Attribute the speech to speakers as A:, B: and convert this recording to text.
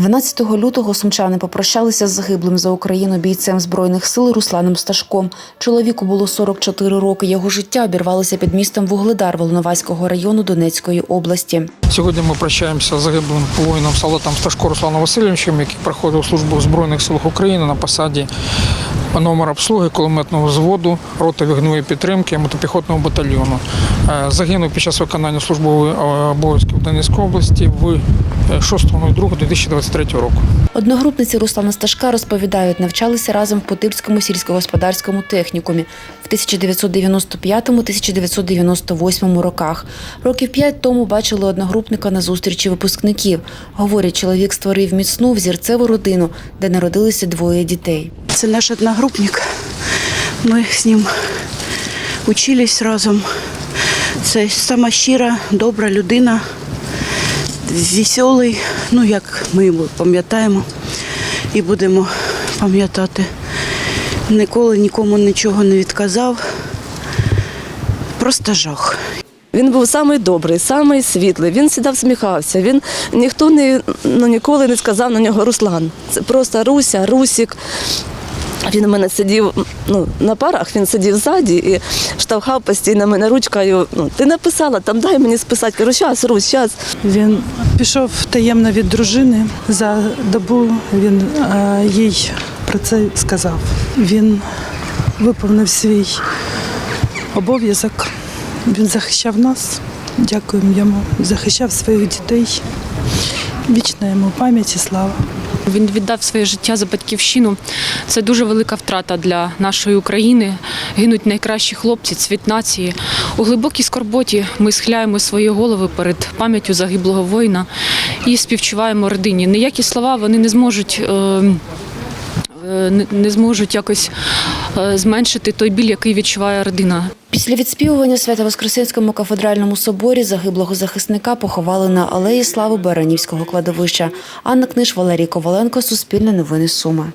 A: 12 лютого сумчани попрощалися з загиблим за Україну бійцем збройних сил Русланом Сташком. Чоловіку було 44 роки. Його життя обірвалося під містом Вугледар Волноваського району Донецької області.
B: Сьогодні ми прощаємося з загиблим воїном солдатом Сташко Русланом Васильовичем, який проходив службу в Збройних силах України на посаді номер обслуги кулеметного взводу, роти вогневої підтримки мотопіхотного батальйону. Е, Загинув під час виконання службових е, обов'язків в Донецькій області в е, 6.02.2023 року.
A: Одногрупниці Руслана Сташка розповідають, навчалися разом в Потипському сільськогосподарському технікумі в 1995-1998 роках. Років п'ять тому бачили одногрупника на зустрічі випускників. Говорять, чоловік створив міцну взірцеву родину, де народилися двоє дітей.
C: Це наш одногрупник. Ми з ним учились разом. Це сама щира, добра людина, веселий, ну як ми його пам'ятаємо і будемо пам'ятати. Ніколи нікому нічого не відказав. Просто жах.
D: Він був самий добрий, самий світлий. Він завжди всміхався. Він ніхто не ну, ніколи не сказав на нього Руслан. Це просто Руся, Русік. Він у мене сидів ну, на парах, він сидів ззаді і штовхав постійно мене ручкою. Ну, ти написала, там дай мені списати. Кажу, щас, Русь, щас.
E: Він пішов таємно від дружини. За добу він е, їй про це сказав. Він виповнив свій обов'язок. Він захищав нас. Дякуємо йому. Захищав своїх дітей. Вічна йому пам'ять і слава.
F: Він віддав своє життя за батьківщину. Це дуже велика втрата для нашої України. Гинуть найкращі хлопці, цвіт нації. У глибокій скорботі ми схиляємо свої голови перед пам'яттю загиблого воїна і співчуваємо родині. Ніякі слова вони не зможуть. е, е, не- Не зможуть якось е, зменшити той біль, який відчуває родина.
A: Після відспівування в Свято-Воскресенському кафедральному соборі загиблого захисника поховали на алеї слави Баранівського кладовища. Анна Книж, Валерій Коваленко, Суспільне новини Суми.